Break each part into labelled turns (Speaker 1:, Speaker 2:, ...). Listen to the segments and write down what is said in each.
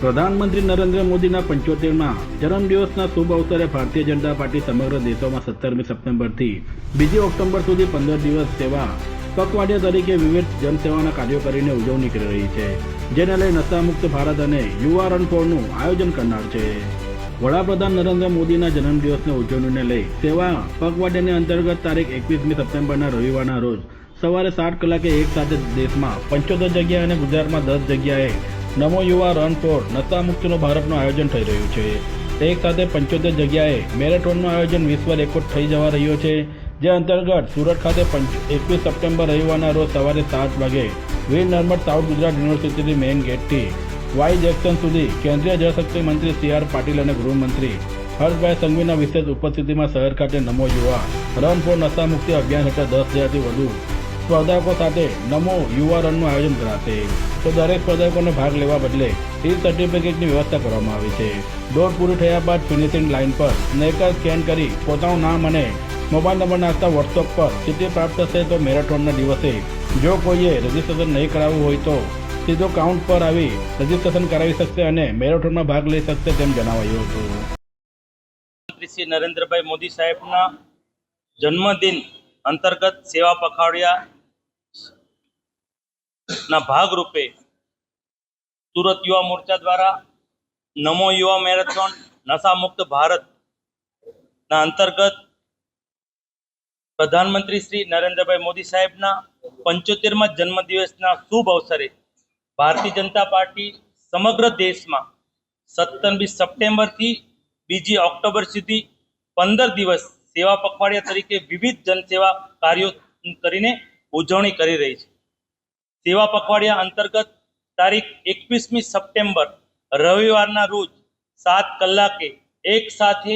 Speaker 1: પ્રધાનમંત્રી નરેન્દ્ર મોદીના પંચોતેરમાં જન્મદિવસના શુભ અવસરે ભારતીય જનતા પાર્ટી સમગ્ર દેશોમાં સત્તરમી સપ્ટેમ્બરથી બીજી ઓક્ટોબર સુધી પંદર દિવસ સેવા પખવાડિયા તરીકે વિવિધ જનસેવાના કાર્યો કરીને ઉજવણી કરી રહી છે, જેને લઈ નશામુક્ત ભારત અને યુવા રન ફોરનું આયોજન કરનાર છે. વડાપ્રધાન નરેન્દ્ર મોદીના જન્મદિવસની ઉજવણીને લઈ સેવા પખવાડિયાની અંતર્ગત તારીખ એકવીસમી સપ્ટેમ્બરના રવિવારના રોજ સવારે સાત કલાકે એક સાથે દેશમાં પંચોતેર જગ્યાએ અને ગુજરાતમાં દસ જગ્યાએ નમો યુવા રન ફોર નશામુક્તનો ભારતનું આયોજન થઈ રહ્યું છે. એક સાથે પંચોતેર જગ્યાએ મેરેથોનનું આયોજન વિશ્વ રેકોર્ડ થઈ જવા રહ્યો છે. જે અંતર્ગત સુરત ખાતે એકવીસ સપ્ટેમ્બર રવિવારના રોજ સવારે સાત વાગે વીર નર્મદ સાઉથ ગુજરાત યુનિવર્સિટીથી મેઇન ગેટથી વાઈ જેક્સન સુધી કેન્દ્રીય જળશક્તિ મંત્રી સી આર પાટીલ અને ગૃહમંત્રી હર્ષભાઈ સંઘવીના વિશેષ ઉપસ્થિતિમાં શહેર ખાતે નમો યુવા રન ફોર નશામુક્તિ અભિયાન હેઠળ દસ હજારથી વધુ સ્પર્ધકો સાથે નમો યુવા રનનું આયોજન કરાશે. તો દરેક સ્પર્ધકોને ભાગ લેવા બદલે ઈ સર્ટિફિકેટની વ્યવસ્થા કરવામાં આવી છે. દોડ પૂરી થયા બાદ ફિનિશિંગ લાઇન પર સ્નેકર સ્કેન કરી પોતાનું નામ અને મોબાઈલ નંબર નાખતા વોટ્સઅપ પર સિટી પ્રાપ્ત થશે તો મેરેથોનના દિવસે જો કોઈએ રજીસ્ટ્રેશન નહીં કરાવવું હોય તો સીધો કાઉન્ટ પર આવી રજીસ્ટ્રેશન કરાવી શકશે અને મેરેથોનમાં ભાગ લઈ શકશે તેમ જણાવાયું હતું.
Speaker 2: શ્રી નરેન્દ્રભાઈ મોદી સાહેબના જન્મદિન અંતર્ગત સેવા પખવાડિયા ના ભાગરૂપે સુરત યુવા મોરચા દ્વારા નમો યુવા મેરેથોન નશામુક્ત ભારત ના અંતર્ગત પ્રધાનમંત્રી શ્રી નરેન્દ્રભાઈ મોદી સાહેબના પંચોતેરમાં જન્મદિવસના શુભ અવસરે ભારતીય જનતા પાર્ટી સમગ્ર દેશમાં સત્તરમી સપ્ટેમ્બરથી બીજી ઓક્ટોબર સુધી પંદર દિવસ સેવા પખવાડિયા તરીકે વિવિધ જનસેવા કાર્યો કરીને ઉજવણી કરી રહી છે. સેવા પખવાડિયા અંતર્ગત તારીખ એકવીસમી સપ્ટેમ્બર, રવિવારના રોજ સાત કલાકે એક સાથે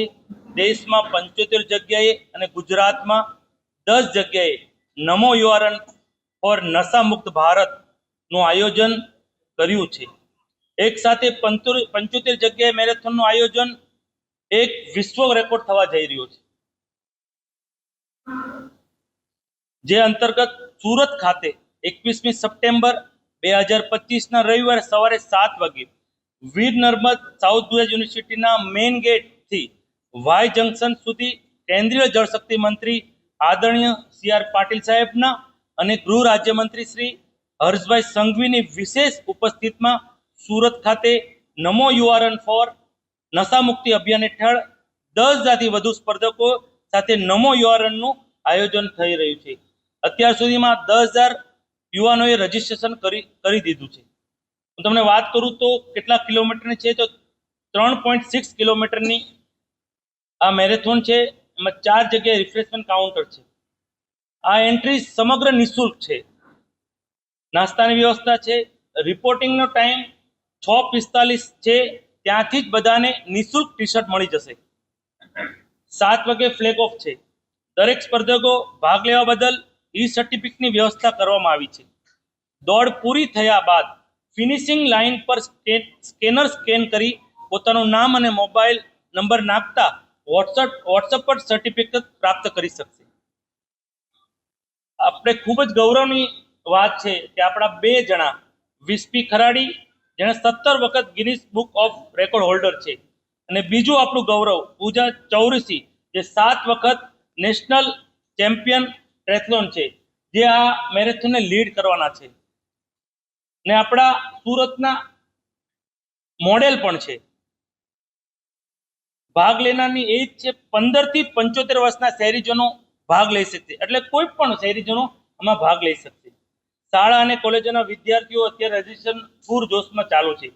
Speaker 2: દેશમાં પંચોતેર જગ્યાએ અને ગુજરાતમાં દસ જગ્યાએ નમો યુવારન ફોર નશામુક્ત ભારતનું આયોજન કર્યું છે. એક સાથે પંચોતેર જગ્યાએ મેરેથોનનું આયોજન એક વિશ્વ રેકોર્ડ થવા જઈ રહ્યો છે. જે અંતર્ગત સુરત ખાતે એકવીસમી સપ્ટેમ્બર બે હજાર પચીસના રવિવારે સવારે સાત વાગે વીર નર્મદ સાઉથ ગુજરાત યુનિવર્સિટીના મેઇન ગેટથી વાય જંકશન સુધી કેન્દ્રીય જળશક્તિ મંત્રી આદરણીય સી આર પાટીલ સાહેબના અને ગૃહ રાજ્યમંત્રી શ્રી હર્ષભાઈ સંઘવીની વિશેષ ઉપસ્થિતમાં સુરત ખાતે નમો યુઆરન ફોર નશામુક્તિ અભિયાન હેઠળ દસ હજારથી વધુ સ્પર્ધકો સાથે નમો યુઆરનનું આયોજન થઈ રહ્યું છે. અત્યાર સુધીમાં દસ હજાર યુવાનોએ રજીસ્ટ્રેશન કરી કરી દીધું છે. હું તમને વાત કરું તો કેટલા કિલોમીટરની છે? તો ત્રણ પોઈન્ટ સિક્સ કિલોમીટરની આ મેરેથોન છે. એમાં ચાર જગ્યાએ રિફ્રેશમેન્ટ કાઉન્ટર છે. આ એન્ટ્રી સમગ્ર નિઃશુલ્ક છે. નાસ્તાની વ્યવસ્થા છે. રિપોર્ટિંગનો ટાઈમ છ પિસ્તાલીસ છે. ત્યાંથી જ બધાને નિઃશુલ્ક ટી શર્ટ મળી જશે. સાત વાગે ફ્લેગ ઓફ છે. દરેક સ્પર્ધકો ભાગ લેવા બદલ ઈ સર્ટિફિકેટની વ્યવસ્થા કરવામાં આવી છે. દોડ પૂરી થયા બાદ ફિનિશિંગ લાઇન પર સ્કેનર સ્કેન કરી પોતાનું નામ અને મોબાઈલ નંબર નાખતા વોટ્સઅપ વોટ્સઅપ પર સર્ટિફિકેટ પ્રાપ્ત કરી શકશે. આપણે ખૂબ જ ગૌરવની વાત છે કે આપણા બે જણા વિસ્પી ખરાડી, જેણે સત્તર વખત Guinness book of record holder છે. અને બીજું આપણું ગૌરવ પૂજા ચૌરસી, જે સાત વખત નેશનલ ચેમ્પિયન ટ્રેથલોન છે, જે આ મેરેથોનને લીડ કરવાના છે. ને આપણા સુરતના મોડેલ પણ છે. ભાગ લેનારની એજ છે પંદરથી પંચોતેર વર્ષના શહેરીજનો ભાગ લઈ શકશે. એટલે કોઈ પણ શહેરીજનો આમાં ભાગ લઈ શકશે. શાળા અને કોલેજોના વિદ્યાર્થીઓ અત્યારે રજીસ્ટ્રેશન પૂર જોશમાં ચાલુ છે.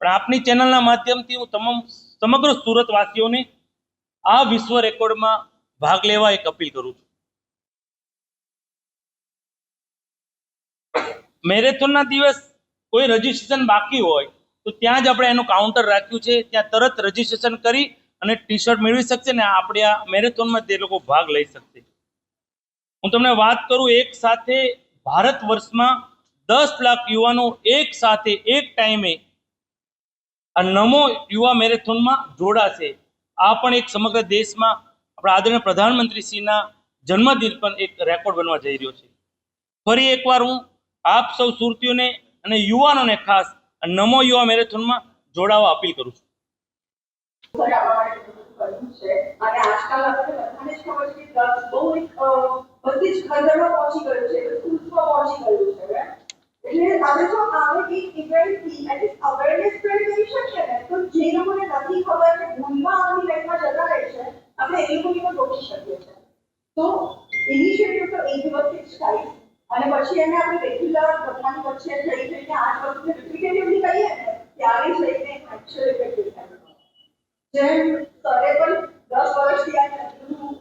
Speaker 2: પણ આપની ચેનલના માધ્યમથી હું તમામ સમગ્ર સુરતવાસીઓને આ વિશ્વ રેકોર્ડમાં ભાગ લેવા એક અપીલ કરું છું. મેરેથોનના દિવસ કોઈ રજીસ્ટ્રેશન બાકી હોય, તો ત્યાં જ આપણે એનું કાઉન્ટર રાખ્યું છે. ત્યાં તરત રજીસ્ટ્રેશન કરી અને ટી શર્ટ મેળવી શકશે ને આપણે આ મેરેથોનમાં તે લોકો ભાગ લઈ શકશે. હું તમને વાત કરું એક સાથે ભારત વર્ષમાં દસ લાખ યુવાનો એક સાથે એક ટાઈમે આ નમો યુવા મેરેથોનમાં જોડાશે. આ પણ એક સમગ્ર દેશમાં આપણા આદરણીય પ્રધાનમંત્રીશ્રીના જન્મદિન પણ એક રેકોર્ડ બનવા જઈ રહ્યો છે. ફરી એકવાર હું આપ સૌ સુરતીઓને અને યુવાનોને ખાસ નમો યુવા મેરેથોનમાં જોડાવા અપીલ કરું છું.
Speaker 3: અને આજકાલ આપણને બધાને ખબર છે કે બહુ એક બધી જ ઘરમાં પહોંચી ગયું છે સ્કૂલ્સમાં પહોંચી ગયું છે right? એટલે હવે જો આવે એક ઇવેન્ટથી એટલીસ્ટ અવેરનેસ સ્પ્રેડ કરી શકીએ ને તો જે લોકોને નથી ખબર કે ભૂલમાં આપણી લાઈફમાં જતા રહે છે આપણે એ લોકોને પણ રોકી શકીએ છીએ તો ઇનિશિયેટિવ તો એક દિવસથી જ થાય અને પછી એને આપણે રેગ્યુલર બધાની વચ્ચે જઈ જઈને આઠ વખતે રિપીટેટિવલી કહીએ ને, ત્યારે જઈને એકચ્યુઅલ ઇફેક્ટિવ થાય જેમ સરે પણ દસ વર્ષથી આ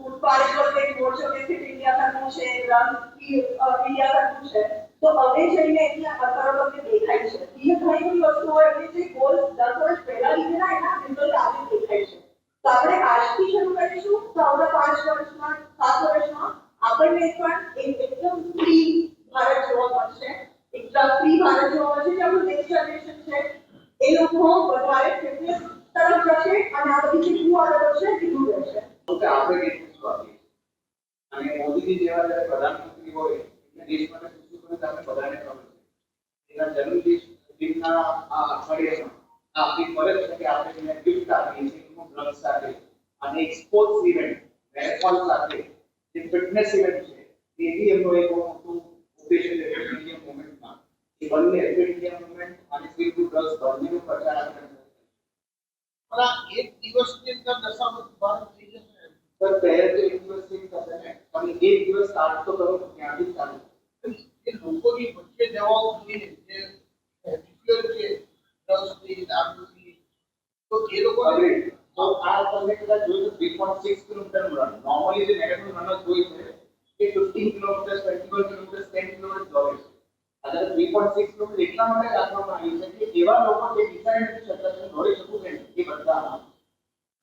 Speaker 3: ઉત્પાદન વખતે મોરચો વિકસિત ઇન્ડિયા કરવું છે, રન ઇન્ડિયા કરવું છે, તો હવે જઈને એની અસરો તમને દેખાય છે. એ ઘણી બધી વસ્તુઓ એવી જે ગોલ દસ વર્ષ પહેલા લીધેલા એના રિઝલ્ટ આજે દેખાય છે તો આપણે આજથી શરૂ કરીશું તો આવતા પાંચ વર્ષમાં સાત વર્ષમાં આપણને પણ એક એકદમ ફ્રી ભારત જોવા મળશે એકદમ ફ્રી ભારત જોવા મળશે જે આપણું નેક્સ્ટ જનરેશન છે લોકો વધારે ફિટનેસ તરફ જશે અને આ બધી જે કુઆદતો છે તે દૂર રહેશે
Speaker 4: તો આપણે નેતૃત્વ સ્વાગત અને મોદીજી જેવા જ્યારે પ્રધાનમંત્રી હોય એટલે દેશ માટે શું શું બધાને ખબર છે. એના જન્મદિવસ દિનના આ અઠવાડિયામાં આપણી ફરજ છે કે આપણે એને ગિફ્ટ આપીએ છીએ, એનું ડ્રગ સાથે અને એક સ્પોર્ટ્સ ઇવેન્ટ મેરેથોન સાથે, જે ફિટનેસ ઇવેન્ટ છે, એ બી એમનો એક મોટું ઉદ્દેશ્ય છે ફિટ ઇન્ડિયા મુવમેન્ટમાં એ બંને ફિટ ઇન્ડિયા મુવમેન્ટ અને ફિટ ટુ ડ્રગ્સ બંનેનો પ્રચાર આપણે
Speaker 5: પણ આ એક દિવસની અંદર દશામાં ભારત થઈ જશે
Speaker 4: સર પહેલે તો એક દિવસથી થશે ને પણ એક દિવસ સ્ટાર્ટ તો કરો ત્યાંથી જ ચાલુ
Speaker 5: એ લોકોની વચ્ચે જવાઓ જોઈએ જે હેબિચ્યુઅલ છે ડ્રગ્સની દારૂની તો એ લોકો
Speaker 4: Agreed. તો આ તમે કદાચ જોયું તો three point six kilometre run normally જે મેરેથોન રનર્સ હોય છે એટલા માટે રાખવામાં આવ્યું છે કે એવા લોકો જે ડિફરન્ટ ક્ષેત્રને દોરી શકું છે એ બધા